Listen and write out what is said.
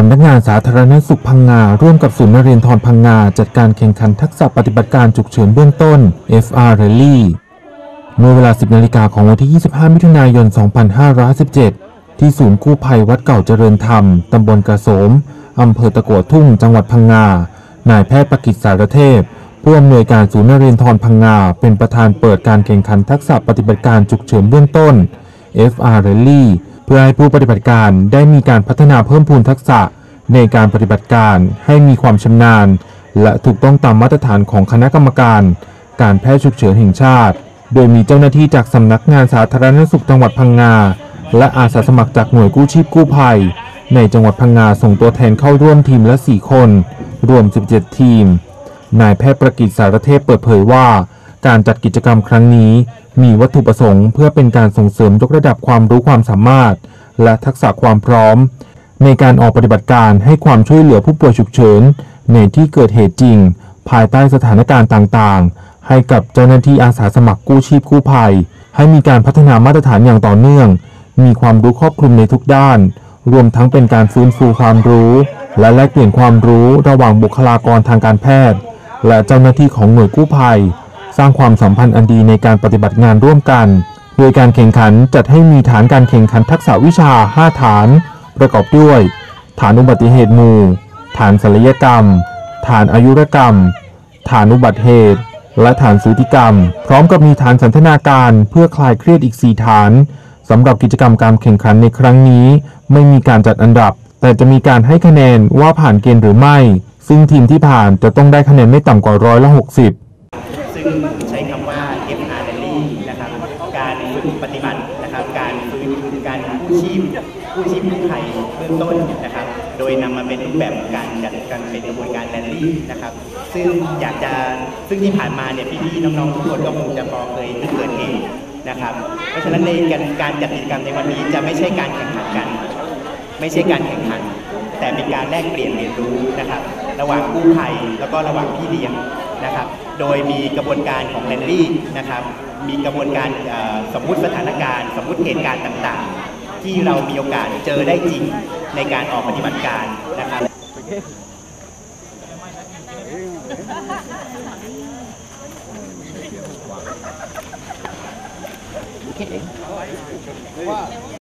สำนักงานสาธารณสุขพังงา ร่วมกับศูนย์นเรียนทรพังงา จัดการแข่งขันทักษะปฏิบัติการฉุกเฉินเบื้องต้น FR Rally เมื่อเวลา 10 นาฬิกาของวันที่ 25 มิถุนายน 2517 ที่ศูนย์กู้ภัยวัดเก่าเจริญธรรม ตำบลกระโสม อำเภอตะกัวทุ่ง จังหวัดพังงา นายแพทย์ประกิตสารเทพ ผู้อำนวยการศูนย์นเรียนทรพังงา เป็นประธานเปิดการแข่งขันทักษะปฏิบัติการฉุกเฉินเบื้องต้น FR Rally เพื่อให้ผู้ปฏิบัติการได้มีการพัฒนาเพิ่มพูนทักษะในการปฏิบัติการให้มีความชำนาญ และถูกต้องตามมาตรฐานของคณะกรรมการ การแพทย์ฉุกเฉินแห่งชาติ โดยมีเจ้าหน้าที่จากสำนักงานสาธารณสุขจังหวัดพังงา และอาสาสมัครจากหน่วยกู้ชีพกู้ภัย ในจังหวัดพังงาส่งตัวแทนเข้าร่วมทีมละ 4 คน รวม 17 ทีม นายแพทย์ประกิตสารเทพเปิดเผยว่า การจัดกิจกรรมครั้งนี้ มีวัตถุประสงค์เพื่อเป็นการส่งเสริมยกระดับความรู้ความสามารถ และทักษะความพร้อม ในการออกปฏิบัติการให้ความช่วยเหลือผู้ป่วยฉุกเฉิน ในที่เกิดเหตุจริง ภายใต้สถานการณ์ต่างๆ ให้กับเจ้าหน้าที่อาสาสมัครกู้ชีพกู้ภัย ให้มีการพัฒนามาตรฐานอย่างต่อเนื่อง มีความรู้ครอบคลุมในทุกด้าน รวมทั้งเป็นการฟื้นฟูความรู้ และแลกเปลี่ยนความรู้ระหว่างบุคลากรทางการแพทย์ และเจ้าหน้าที่ของหน่วยกู้ภัย สร้างความสัมพันธ์อันดีในการปฏิบัติงานร่วมกัน โดยการแข่งขันจัดให้มีฐานการแข่งขันทักษะวิชา 5 ฐาน ประกอบด้วย ฐานอุบัติเหตุหมู่ ฐานศัลยกรรม ฐานอายุรกรรม ฐานอุบัติเหตุ และฐานสูติกรรม พร้อมกับมีฐานสันทนาการเพื่อคลายเครียดอีก 4 ฐานสำหรับกิจกรรมการแข่งขันในครั้งนี้ ไม่มีการจัดอันดับ แต่จะมีการให้คะแนนว่าผ่านเกณฑ์หรือไม่ ซึ่งทีมที่ผ่านจะต้องได้คะแนนไม่ต่ำกว่าร้อยละ60 ซึ่งใช้คำว่า FR Rally นะครับ การฝึกปฏิบัตินะครับ การฟื้นการกู้ชีพกู้ชีพกู้ภัยเบื้องต้นนะครับ โดยนำมาเป็นรูปแบบการจัดการเป็นกระบวนการแรลลี่นะครับ ซึ่งอยากจะซึ่งที่ผ่านมาเนี่ยพี่ๆน้องๆทุกคนก็คงจะพอเคยนึกเกิดเหตุนะครับ เพราะฉะนั้นในการการจัดกิจกรรมในวันนี้จะไม่ใช่การแข่งขันกัน ไม่ใช่การแข่งขัน แต่เป็นการแลกเปลี่ยนเรียนรู้นะครับ ระหว่างกู้ภัยแล้วก็ระหว่างพี่เลี้ยง นะครับ โดยมีกระบวนการของแรนลี่นะครับ มีกระบวนการสมมุติสถานการณ์ สมมุติเหตุการณ์ต่างๆ ที่เรามีโอกาสเจอได้จริงในการออกปฏิบัติการนะครับ Okay.